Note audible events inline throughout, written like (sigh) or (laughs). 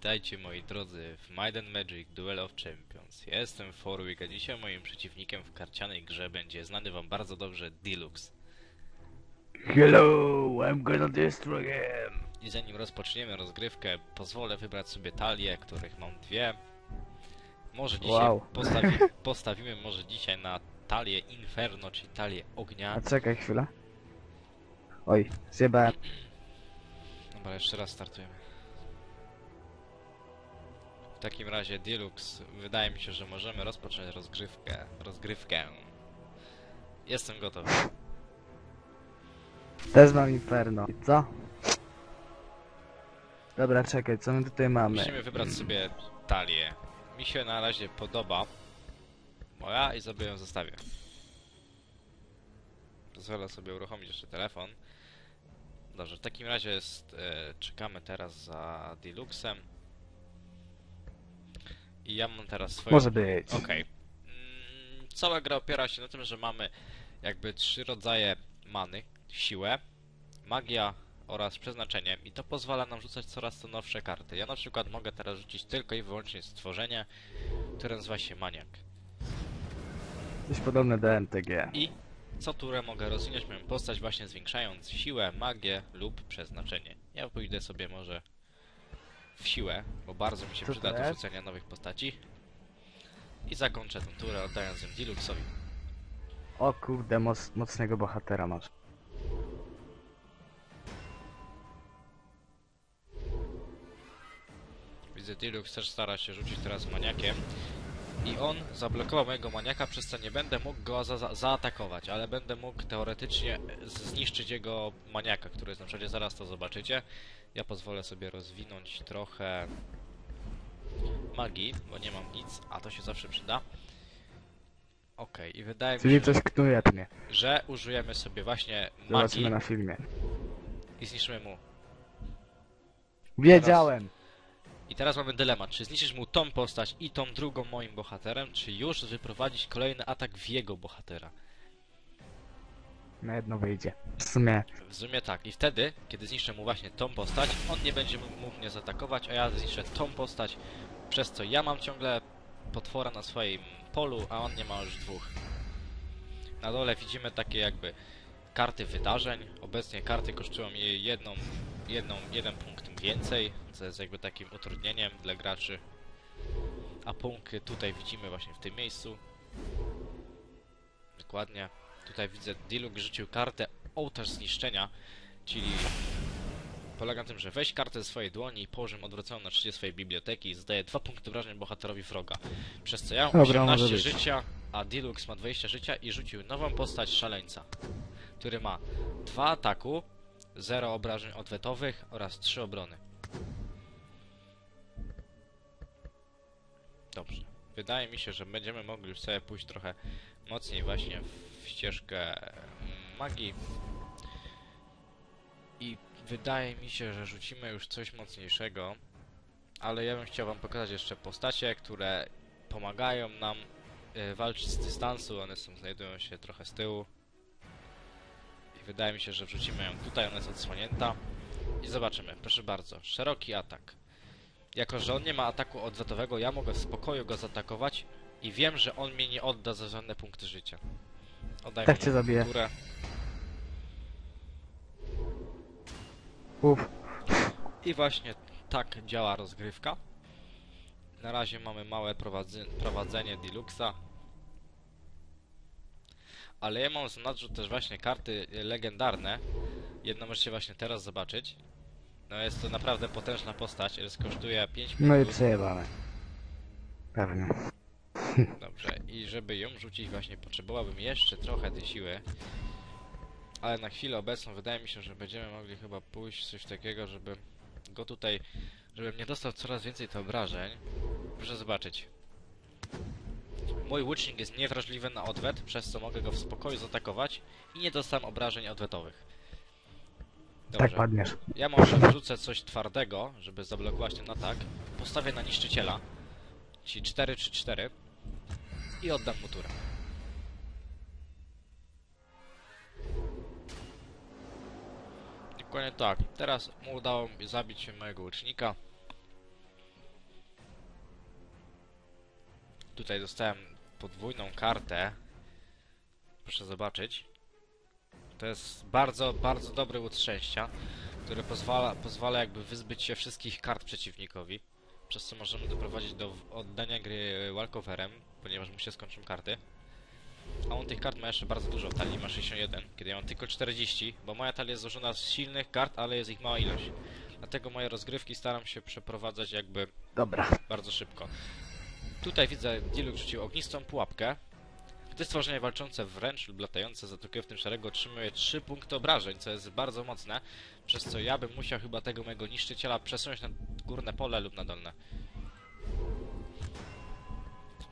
Witajcie moi drodzy w and Magic Duel of Champions. Ja jestem Forwick, a dzisiaj moim przeciwnikiem w karcianej grze będzie znany wam bardzo dobrze Deluxe. Hello, I'm gonna destroy him. I zanim rozpoczniemy rozgrywkę, pozwolę wybrać sobie talie, których mam dwie. Może dzisiaj Wow. postawi (laughs) postawimy może dzisiaj na talię Inferno, czyli talię ognia. A czekaj chwilę. Oj, zjebałem. Dobra, jeszcze raz startujemy. W takim razie Deluxe, wydaje mi się, że możemy rozpocząć rozgrywkę. Rozgrywkę. Jestem gotowy. Też mam inferno. I co? Dobra, czekaj, co my tutaj mamy? Musimy wybrać sobie talię. Mi się na razie podoba moja i sobie ją zostawię. Pozwolę sobie uruchomić jeszcze telefon. Dobrze, w takim razie jest, e, czekamy teraz za Deluxem. I ja mam teraz swoją... Może być. Okej. Mm, Cała gra opiera się na tym, że mamy jakby trzy rodzaje many. Siłę, magia oraz przeznaczenie. I to pozwala nam rzucać coraz to nowsze karty. Ja na przykład mogę teraz rzucić tylko i wyłącznie stworzenie, które nazywa się maniak. Coś podobne do MTG. I co turę mogę rozwinąć moją postać właśnie zwiększając siłę, magię lub przeznaczenie. Ja pójdę sobie może w siłę, bo bardzo mi się Co przyda to do rzucenia nowych postaci. I zakończę tę turę oddając ją Diluxowi. O kurde, moc, mocnego bohatera masz. Widzę, Dilux też stara się rzucić teraz maniakiem. I on zablokował mojego maniaka, przez co nie będę mógł go za za zaatakować, ale będę mógł teoretycznie zniszczyć jego maniaka, który jest na przodzie, zaraz to zobaczycie. Ja pozwolę sobie rozwinąć trochę magii, bo nie mam nic, a to się zawsze przyda. Okej, i wydaje mi Czyli się, coś knuje mnie. że użyjemy sobie właśnie magii Zobaczymy na filmie. i zniszczymy mu Wiedziałem! I teraz mamy dylemat, czy zniszczysz mu tą postać i tą drugą moim bohaterem, czy już wyprowadzić kolejny atak w jego bohatera. Na jedno wyjdzie. W sumie. W sumie tak, i wtedy, kiedy zniszczę mu właśnie tą postać, on nie będzie mógł mnie zaatakować, a ja zniszczę tą postać, przez co ja mam ciągle potwora na swoim polu, a on nie ma już dwóch. Na dole widzimy takie jakby karty wydarzeń. Obecnie karty kosztują je jedną, jedną, jeden punkt więcej, co jest jakby takim utrudnieniem dla graczy. A punkty tutaj widzimy właśnie w tym miejscu. Dokładnie. Tutaj widzę, Diluk rzucił kartę ołtarz zniszczenia, czyli polega na tym, że weź kartę ze swojej dłoni i położy ją odwróconą na szczycie swojej biblioteki i zdaje dwa punkty wrażeń bohaterowi wroga. Przez co ja mam Dobra, może 18 być. życia, a Dilux ma 20 życia i rzucił nową postać szaleńca, który ma 2 ataku, 0 obrażeń odwetowych oraz 3 obrony. Dobrze. Wydaje mi się, że będziemy mogli już sobie pójść trochę mocniej właśnie w ścieżkę mm, magii. I wydaje mi się, że rzucimy już coś mocniejszego. Ale ja bym chciał wam pokazać jeszcze postacie, które pomagają nam y, walczyć z dystansu. One są, znajdują się trochę z tyłu. Wydaje mi się, że wrzucimy ją tutaj, ona jest odsłonięta. I zobaczymy, proszę bardzo. Szeroki atak. Jako, że on nie ma ataku odwrotowego, ja mogę w spokoju go zaatakować i wiem, że on mnie nie odda za żadne punkty życia. Oddajmy Tak cię zabiję. górę. Uff. I właśnie tak działa rozgrywka. Na razie mamy małe prowadzy- prowadzenie Deluxa. Ale ja mam zanadrzu też właśnie karty y, legendarne. Jedną możecie właśnie teraz zobaczyć. No jest to naprawdę potężna postać, jest kosztuje 5 No i przejebane. Pewnie. (laughs) Dobrze, i żeby ją rzucić właśnie potrzebowałbym jeszcze trochę tej siły. Ale na chwilę obecną wydaje mi się, że będziemy mogli chyba pójść w coś takiego, żeby go tutaj, żebym nie dostał coraz więcej tych obrażeń. Proszę zobaczyć. Mój łucznik jest niewrażliwy na odwet, przez co mogę go w spokoju zaatakować i nie dostałem obrażeń odwetowych. Tak padniesz. Ja może wrzucę coś twardego, żeby zablokować ten atak. Postawię na niszczyciela, czyli 4 czy 4 i oddam mu turę. Dokładnie tak. Teraz mu udało mi zabić mojego łucznika. Tutaj dostałem podwójną kartę. Proszę zobaczyć. To jest bardzo, bardzo dobry łód szczęścia, który pozwala, pozwala jakby wyzbyć się wszystkich kart przeciwnikowi. Przez co możemy doprowadzić do oddania gry walkoverem, ponieważ mu się skończą karty. A on tych kart ma jeszcze bardzo dużo, w talii ma 61, kiedy ja mam tylko 40, bo moja talia jest złożona z silnych kart, ale jest ich mała ilość. Dlatego moje rozgrywki staram się przeprowadzać jakby Dobra. bardzo szybko. Tutaj widzę, Diluk rzucił ognistą pułapkę. Gdy stworzenie walczące wręcz lub latające zaatakuje w tym szeregu otrzymuje 3 punkty obrażeń, co jest bardzo mocne, przez co ja bym musiał chyba tego mojego niszczyciela przesunąć na górne pole lub na dolne.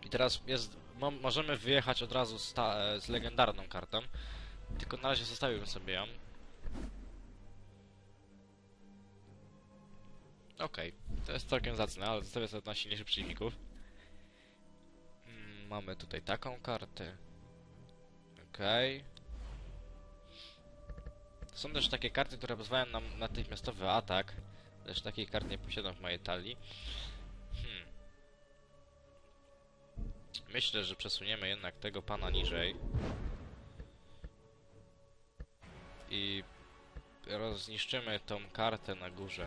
I teraz jest, mo możemy wyjechać od razu z, z legendarną kartą, tylko na razie zostawiłbym sobie ją. Okej, to jest całkiem zacne, ale zostawię sobie na silniejszych przeciwników. Mamy tutaj taką kartę. Okej. Są też takie karty, które pozwalają nam natychmiastowy atak. Też takiej karty nie posiadam w mojej talii. Hmm. Myślę, że przesuniemy jednak tego pana niżej. I rozniszczymy tą kartę na górze.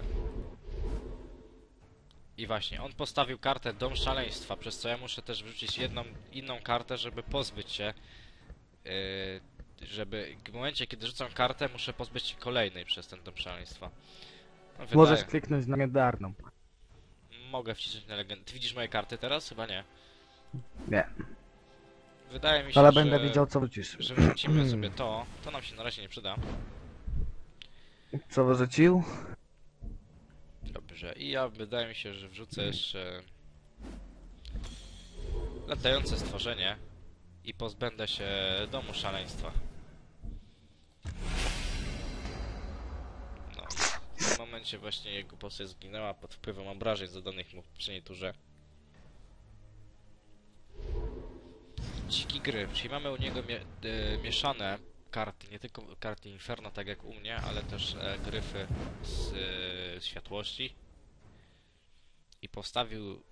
I właśnie, on postawił kartę Dom Szaleństwa, przez co ja muszę też wrzucić jedną inną kartę, żeby pozbyć się. Yy, żeby w momencie, kiedy rzucam kartę, muszę pozbyć się kolejnej przez ten Dom Szaleństwa. No, wydaje- Możesz kliknąć na legendarną. Mogę wcisnąć na legend. Ty widzisz moje karty teraz? Chyba nie. Nie, Wydaje mi się, ale że... będę widział co wrócisz. że wrzucimy (clears throat) sobie to. To nam się na razie nie przyda. Co wyrzucił? Dobrze. I ja wydaje mi się, że wrzucę jeszcze latające stworzenie i pozbędę się domu szaleństwa. No. W tym momencie właśnie jego postać zginęła pod wpływem obrażeń zadanych mu w poprzedniej turze. Dziki gry, czyli mamy u niego mie e, mieszane karty, nie tylko karty Inferno, tak jak u mnie, ale też e, gryfy z e, światłości. I postawił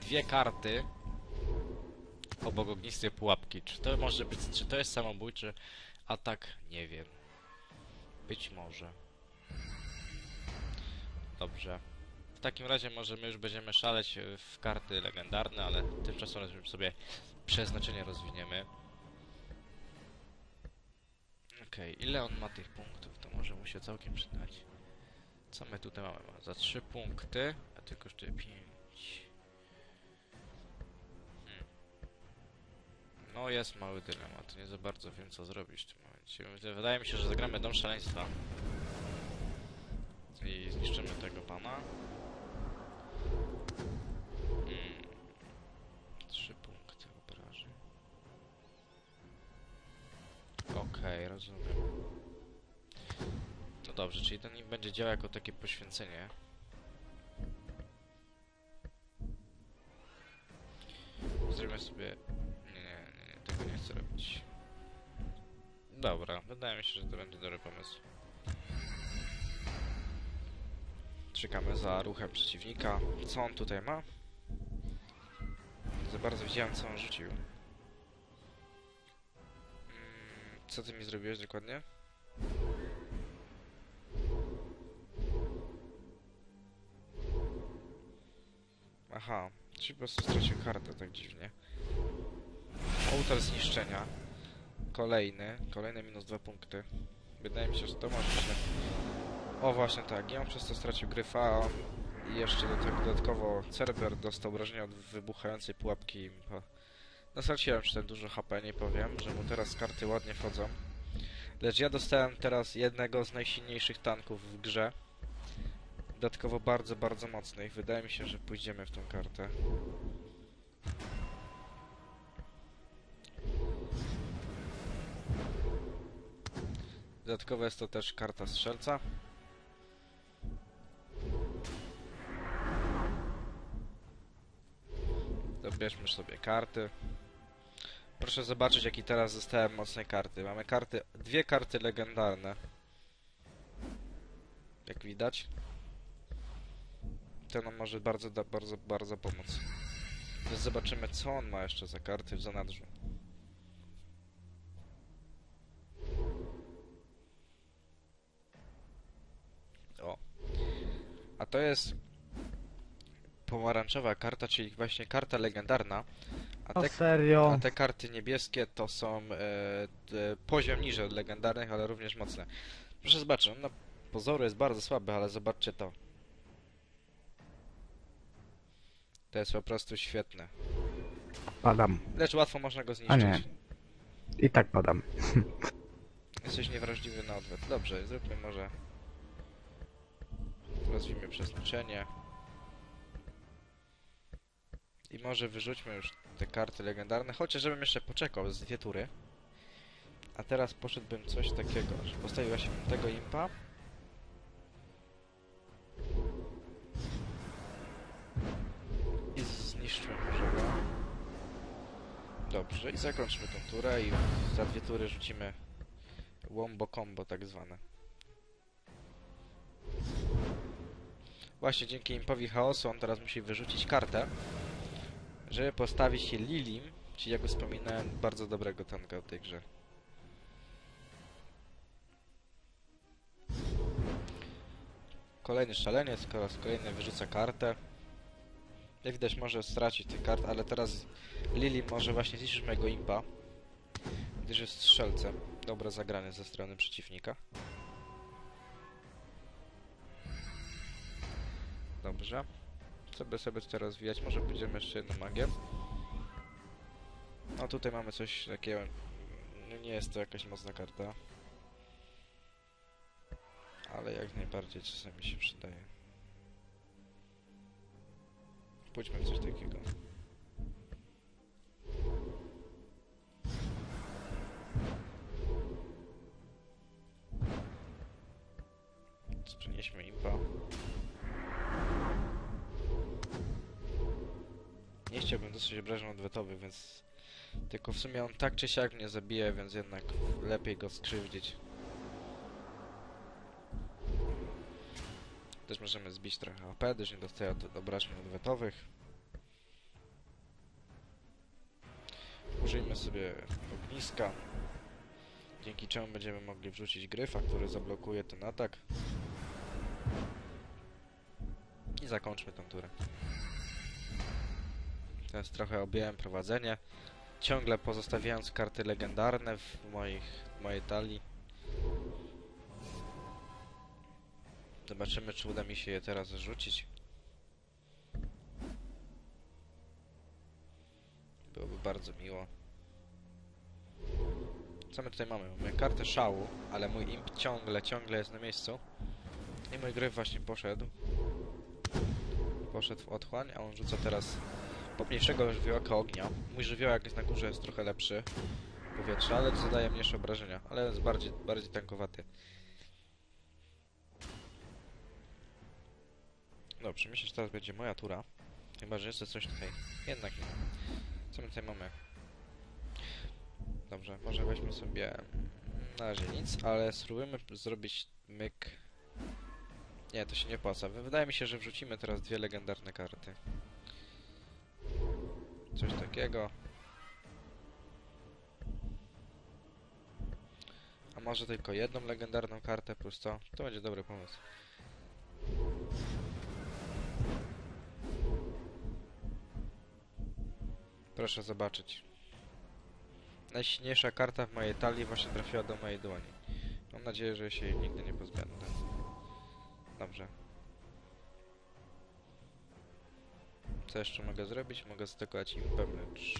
dwie karty obok ognistej pułapki. Czy to może być, czy to jest samobójczy atak? Nie wiem. Być może. Dobrze. W takim razie może my już będziemy szaleć w karty legendarne, ale tymczasem sobie przeznaczenie rozwiniemy. Okej, ile on ma tych punktów? To może mu się całkiem przydać. Co my tutaj mamy? Ma za 3 punkty, a ty kosztuje 5. Hmm. No jest mały dylemat, nie za bardzo wiem co zrobić w tym momencie. Wydaje mi się, że zagramy Dom Szaleństwa. I zniszczymy tego pana. Okej, rozumiem. No dobrze, czyli ten nim będzie działał jako takie poświęcenie. Zrobimy sobie... Nie, nie, nie, tego nie chcę robić. Dobra, wydaje mi się, że to będzie dobry pomysł. Czekamy za ruchem przeciwnika. Co on tutaj ma? Za bardzo widziałem, co on rzucił. Co ty mi zrobiłeś dokładnie? Aha, czyli po prostu stracił kartę tak dziwnie. Ołtarz zniszczenia. Kolejny, kolejne minus dwa punkty. Wydaje mi się, że to może się... O właśnie tak, i on przez to stracił gryfa i jeszcze do tego dodatkowo Cerber dostał obrażenia od wybuchającej pułapki. No straciłem dużo HP, nie powiem, że mu teraz karty ładnie wchodzą. Lecz ja dostałem teraz jednego z najsilniejszych tanków w grze. Dodatkowo bardzo, bardzo mocnych. Wydaje mi się, że pójdziemy w tą kartę. Dodatkowo jest to też karta strzelca. Dobierzmy sobie karty. Proszę zobaczyć, jaki teraz dostałem mocnej karty. Mamy karty, dwie karty legendarne. Jak widać. To nam może bardzo, da- bardzo, bardzo pomóc. Więc zobaczymy, co on ma jeszcze za karty w zanadrzu. O. A to jest pomarańczowa karta, czyli właśnie karta legendarna. A O te, serio? a te karty niebieskie to są e, d- poziom niżej od legendarnych, ale również mocne. Proszę zobaczyć, on na pozoru jest bardzo słaby, ale zobaczcie to. To jest po prostu świetne. Padam. Lecz łatwo można go A zniszczyć. nie. I tak padam. (laughs) Jesteś niewrażliwy na odwet. Dobrze, zróbmy może... Rozwijmy przeznaczenie. I może wyrzućmy już te karty legendarne, chociaż żebym jeszcze poczekał z dwie tury. A teraz poszedłbym coś takiego, że postawił właśnie tego impa. I zniszczyłem go. Dobrze, i zakończmy tą turę i za dwie tury rzucimy Wombo combo tak zwane. Właśnie dzięki impowi chaosu on teraz musi wyrzucić kartę, żeby postawić się Lilim, czyli jak wspominałem, bardzo dobrego tanka w tej grze. Kolejny szaleniec, po raz kolejny wyrzuca kartę. Jak widać może stracić tych kart, ale teraz Lili może właśnie zniszczyć mojego impa, gdyż jest strzelcem. Dobre zagranie ze strony przeciwnika. Dobrze. By sobie tutaj rozwijać? Może będziemy jeszcze jedną magię. No tutaj mamy coś takiego... no Nie jest to jakaś mocna karta. Ale jak najbardziej czasami się przydaje. Pójdźmy w coś takiego. Obrażeń odwetowych, więc... Tylko w sumie on tak czy siak mnie zabije, więc jednak lepiej go skrzywdzić. Też możemy zbić trochę AP, gdyż nie dostaje od obrażeń odwetowych. Użyjmy sobie ogniska, dzięki czemu będziemy mogli wrzucić gryfa, który zablokuje ten atak. I zakończmy tą turę. Teraz trochę objąłem prowadzenie. Ciągle pozostawiając karty legendarne w, moich, w mojej talii. Zobaczymy, czy uda mi się je teraz rzucić. Byłoby bardzo miło. Co my tutaj mamy? Mamy kartę szału, ale mój imp ciągle, ciągle jest na miejscu. I mój gryf właśnie poszedł. Poszedł w otchłań, a on rzuca teraz pomniejszego żywiołaka ognia. Mój żywiołak jest na górze, jest trochę lepszy powietrza, ale zadaje mniejsze obrażenia, ale jest bardziej, bardziej tankowaty. Dobrze, myślę, że teraz będzie moja tura. Chyba, że jeszcze coś tutaj. Jednak nie. Co my tutaj mamy? Dobrze, może weźmy sobie... Na razie nic, ale spróbujemy zrobić myk... Nie, to się nie opłaca. Wydaje mi się, że wrzucimy teraz dwie legendarne karty. Coś takiego. A może tylko jedną legendarną kartę plus co? To będzie dobry pomysł. Proszę zobaczyć. Najsilniejsza karta w mojej talii właśnie trafiła do mojej dłoni. Mam nadzieję, że się jej nigdy nie pozbędę. Dobrze. Co jeszcze mogę zrobić? Mogę zaatakować impem, lecz...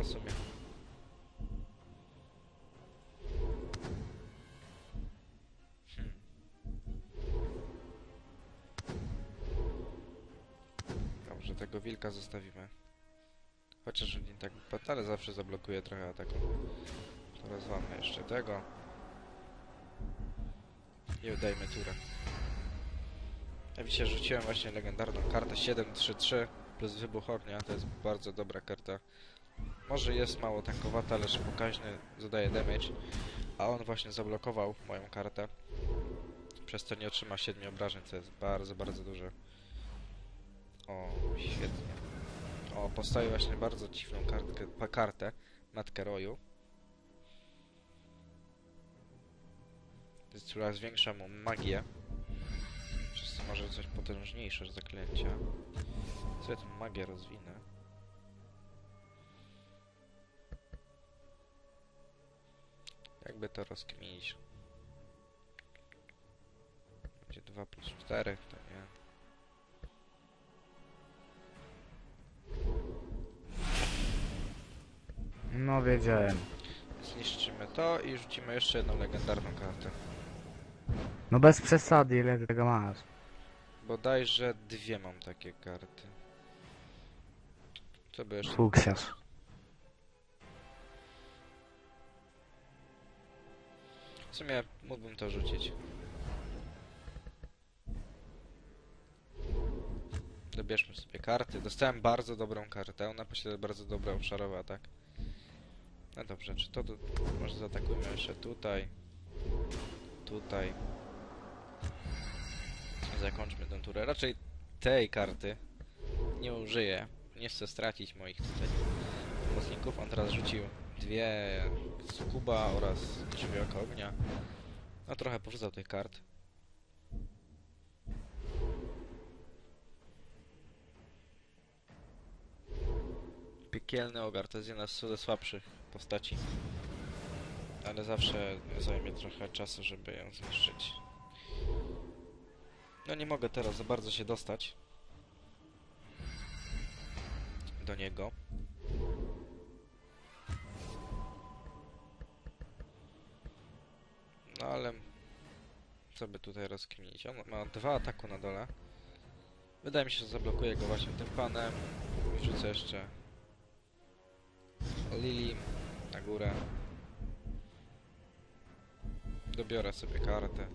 W sumie... Hmm. Dobrze, tego wilka zostawimy. Chociaż nie tak wypadł, ale zawsze zablokuje trochę ataku. Rozwalmy jeszcze tego. I udajmy turę. Ja widzicie, rzuciłem właśnie legendarną kartę 7-3-3 plus wybuch ognia, to jest bardzo dobra karta. Może jest mało tankowata, lecz pokaźny zadaje damage, a on właśnie zablokował moją kartę. Przez to nie otrzyma 7 obrażeń, co jest bardzo, bardzo duże. O, świetnie. O, postawił właśnie bardzo dziwną kartkę, kartę, matkę roju. Jest coraz większa mu magię. Może coś potężniejsze zaklęcia. Sobie tę magię rozwinę. Jakby to rozkminić. Będzie 2 plus 4, to nie. No wiedziałem. Zniszczymy to i rzucimy jeszcze jedną legendarną kartę. No bez przesady, ile ty tego masz? Bodajże dwie mam takie karty. Co by jeszcze... Fuksiarz. W sumie mógłbym to rzucić. Dobierzmy sobie karty. Dostałem bardzo dobrą kartę. Ona posiada bardzo dobry obszarowy atak. No dobrze, czy to... to może zaatakujmy jeszcze tutaj. Tutaj. Zakończmy tę turę. Raczej tej karty nie użyję. Nie chcę stracić moich tutaj pomocników. On teraz rzucił dwie z Kuba oraz żywiołka ognia. No trochę porzucał tych kart. Piekielny ogar to jest jedna ze słabszych postaci. Ale zawsze zajmie trochę czasu, żeby ją zniszczyć. No nie mogę teraz za bardzo się dostać do niego. No ale co by tutaj rozkminić? On ma dwa ataku na dole. Wydaje mi się, że zablokuję go właśnie tym panem. Wrzucę jeszcze Lili na górę. Dobiorę sobie kartę.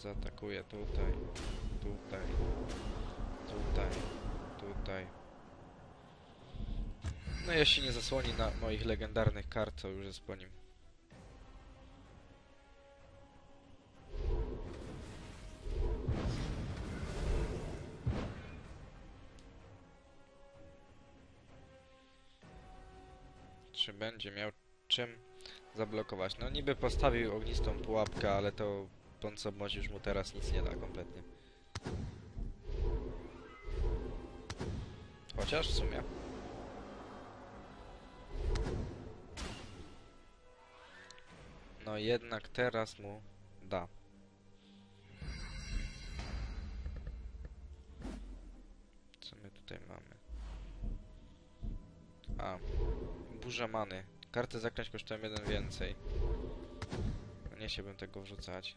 Zaatakuję tutaj, tutaj, tutaj, tutaj. No jeśli nie zasłoni na moich legendarnych kart, to już jest po nim. Czy będzie miał czym zablokować? No niby postawił ognistą pułapkę, ale to Ponco Moź już mu teraz nic nie da kompletnie. Chociaż w sumie. No jednak teraz mu da. Co my tutaj mamy? A, burza many. Karty zaklęć kosztują jeden więcej. No nie chciałbym tego wrzucać.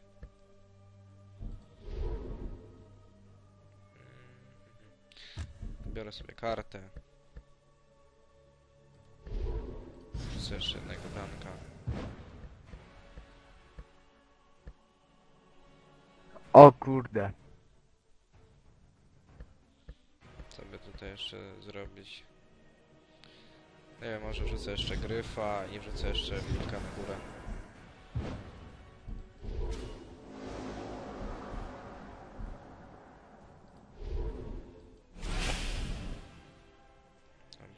Biorę sobie kartę. Wrzucę jeszcze jednego danka. O kurde. Co by tutaj jeszcze zrobić? Nie wiem, może wrzucę jeszcze gryfa i wrzucę jeszcze wilka na górę.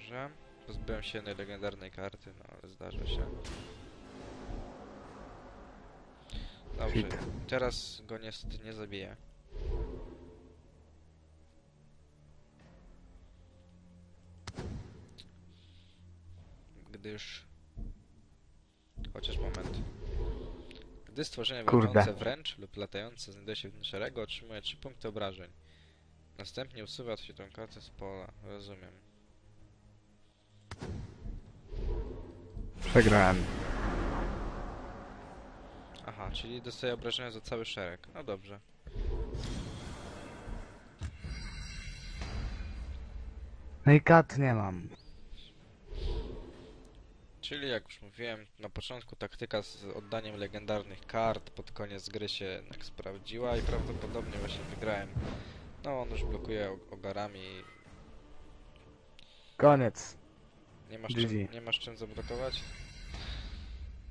Dobrze. Pozbyłem się jednej legendarnej karty, no ale zdarza się. Dobrze, teraz go niestety nie zabiję. Gdyż... Chociaż moment. Gdy stworzenie walczące wręcz lub latające znajduje się w szeregu, otrzymuje 3 punkty obrażeń. Następnie usuwa się tą kartę z pola. Rozumiem. Przegrałem. Aha, czyli dostaje obrażenia za cały szereg. No dobrze. No i kat nie mam. Czyli jak już mówiłem, na początku taktyka z oddaniem legendarnych kart pod koniec gry się jednak sprawdziła i prawdopodobnie właśnie wygrałem. No on już blokuje og- ogarami. Koniec. Nie masz, czym, nie masz czym zablokować?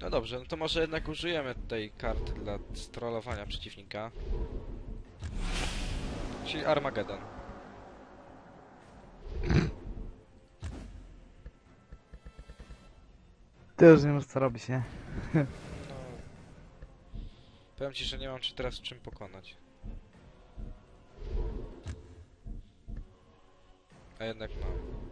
No dobrze, no to może jednak użyjemy tej karty dla strollowania przeciwnika. Czyli Armageddon. (clears throat) Ty już nie masz co robić, nie? No... Powiem ci, że nie mam ci teraz czym pokonać. A jednak mam.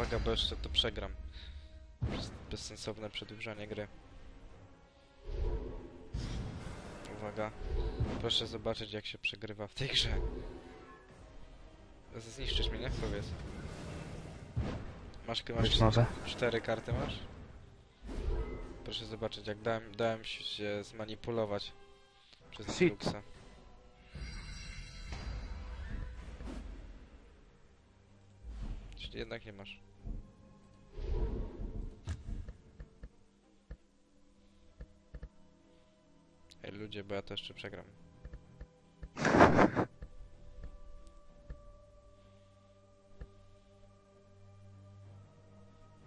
Uwaga, bo jeszcze to przegram. Bezsensowne przedłużanie gry. Uwaga. Proszę zobaczyć jak się przegrywa w tej grze. Zniszczysz mnie, nie? Powiedz. Masz, masz Być może. cztery karty masz? Proszę zobaczyć, jak dałem, dałem się zmanipulować przez Shit. Luxa. Czyli jednak nie masz. Ej ludzie, bo ja to jeszcze przegram. (laughs)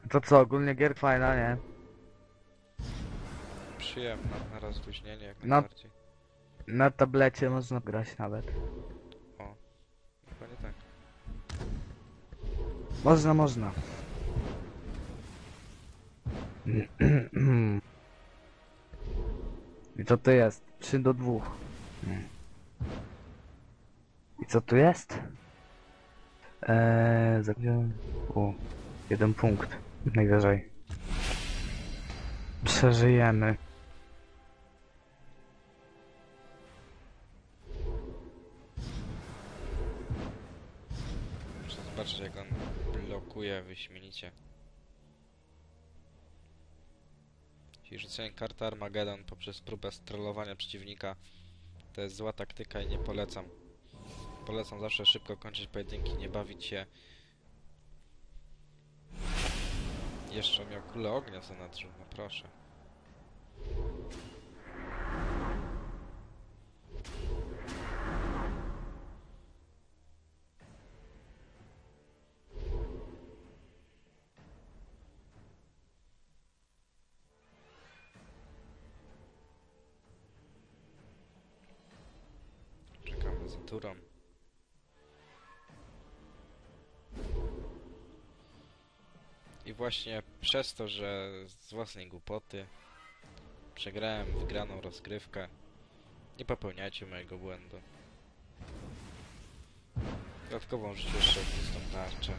To co, ogólnie gier fajna, nie? Przyjemna na rozluźnienie jak No. najbardziej. Na tablecie można grać nawet. Chyba nie tak. Można, można. (clears throat) (clears throat) I co to jest? 3 do 2. I co tu jest? Eee, zabiłem... O, jeden punkt. Najwyżej. Przeżyjemy. Muszę zobaczyć jak on blokuje wyśmienicie. Czyli rzucenie karty Armageddon poprzez próbę strollowania przeciwnika to jest zła taktyka i nie polecam. Polecam zawsze szybko kończyć pojedynki, nie bawić się. Jeszcze miał kulę ognia w zanadrzu, no proszę. Właśnie przez to, że z własnej głupoty przegrałem wygraną rozgrywkę, nie popełniajcie mojego błędu. Dodatkowo rzucił jeszcze pustą tarczę.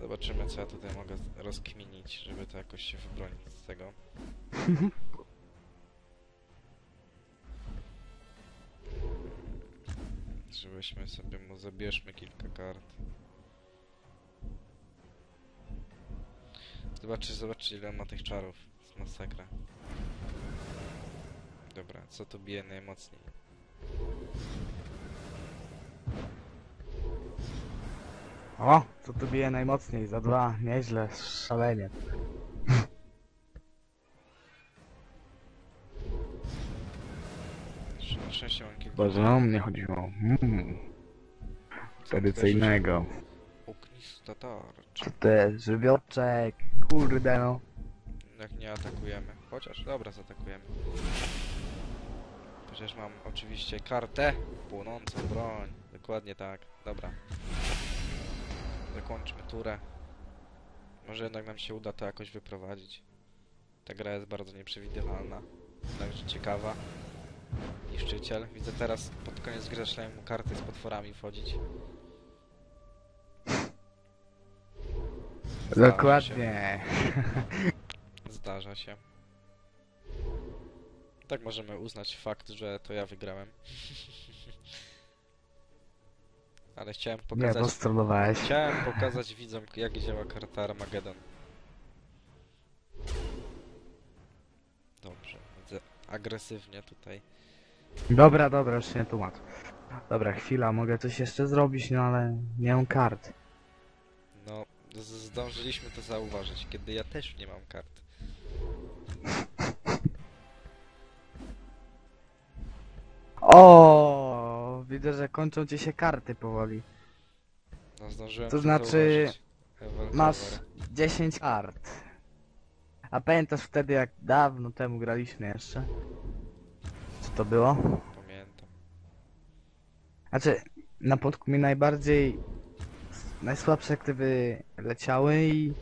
Zobaczymy co ja tutaj mogę rozkminić, żeby to jakoś się wybronić z tego. (laughs) Żebyśmy sobie mu zabierzmy kilka kart. Zobaczcie, zobaczcie ile on ma tych czarów. To jest masakra. Dobra, co tu bije najmocniej? O, co tu bije najmocniej? Za dwa. Nieźle, szalenie. Na szczęście mam kilka... Boże, no mnie chodziło. Mm, tradycyjnego. Ognista tarcza. Co to jest? Żywioczek. Kurde no. Jak nie atakujemy. Chociaż, dobra, zaatakujemy. Przecież mam oczywiście kartę. Płonącą broń. Dokładnie tak. Dobra. Zakończmy turę. Może jednak nam się uda to jakoś wyprowadzić. Ta gra jest bardzo nieprzewidywalna. Także ciekawa. Niszczyciel. Widzę teraz pod koniec gry zaczynają mu karty z potworami wchodzić. Zdarza się. Dokładnie. Zdarza się. Tak możemy uznać fakt, że to ja wygrałem. (laughs) Ale chciałem Nie, pokazać... bo strollowałeś. Chciałem pokazać widzom, jak działa karta Armageddon. Dobrze, widzę agresywnie tutaj. Dobra, dobra, już się nie tłumacz. Dobra, chwila, mogę coś jeszcze zrobić, no ale nie mam kart. Zdążyliśmy to zauważyć, kiedy ja też nie mam kart. O, widzę, że kończą ci się karty powoli. No, zdążyłem To znaczy- zauważyć. Masz Hewel. 10 kart. A pamiętasz wtedy jak dawno temu graliśmy jeszcze? Co to było? Pamiętam. Znaczy, na podku mi najbardziej najsłabsze aktywy leciały i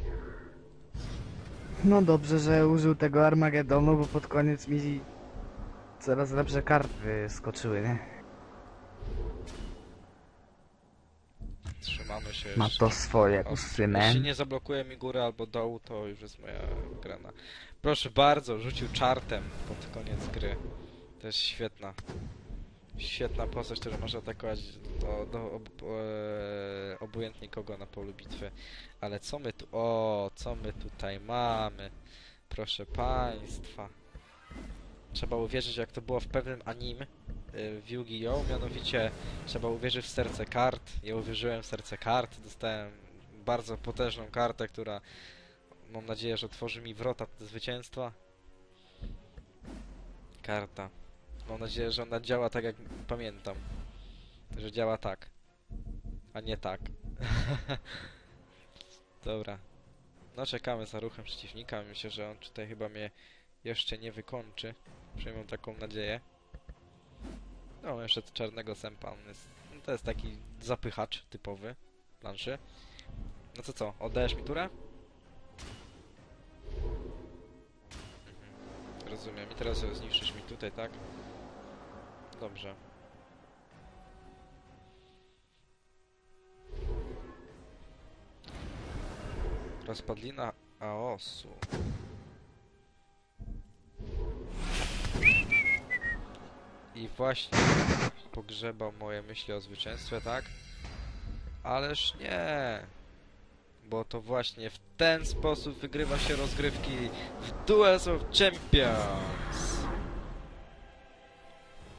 no dobrze, że użył tego Armagedonu, bo pod koniec mi coraz lepsze karty skoczyły, nie? Trzymamy się Ma jeszcze. to swoje O. Jeśli nie zablokuje mi góry albo dołu, to już jest moja grana. Proszę bardzo, rzucił czartem pod koniec gry. To jest świetna. Świetna postać, która może atakować do, do ob, e, obojętnie kogo na polu bitwy. Ale co my tu... O, co my tutaj mamy? Proszę państwa. Trzeba uwierzyć, jak to było w pewnym anim y, w Yu-Gi-Oh! Mianowicie trzeba uwierzyć w serce kart. Ja uwierzyłem w serce kart. Dostałem bardzo potężną kartę, która mam nadzieję, że otworzy mi wrota do zwycięstwa. Karta. Mam nadzieję, że ona działa tak jak pamiętam. Że działa tak. A nie tak. (laughs) Dobra. No czekamy za ruchem przeciwnika. Myślę, że on tutaj chyba mnie jeszcze nie wykończy. Przynajmniej mam taką nadzieję. No, jeszcze czarnego sępa. On jest, no to jest taki zapychacz typowy planszy. No to co, oddajesz mi turę? Rozumiem. I teraz zniszczysz mi tutaj, tak? Dobrze. Rozpadlina Aosu. I właśnie pogrzebał moje myśli o zwycięstwie, tak? Ależ nie! Bo to właśnie w ten sposób wygrywa się rozgrywki w Duels of Champions!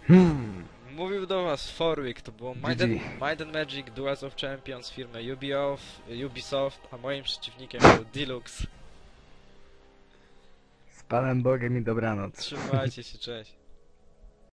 Hmm. Mówił do was Forwick, to było Might and, GG. Might and Magic Duels of Champions firmy Ubisoft, Ubisoft, a moim przeciwnikiem był Deluxe. Z Panem Bogiem i dobranoc. Trzymajcie się, cześć.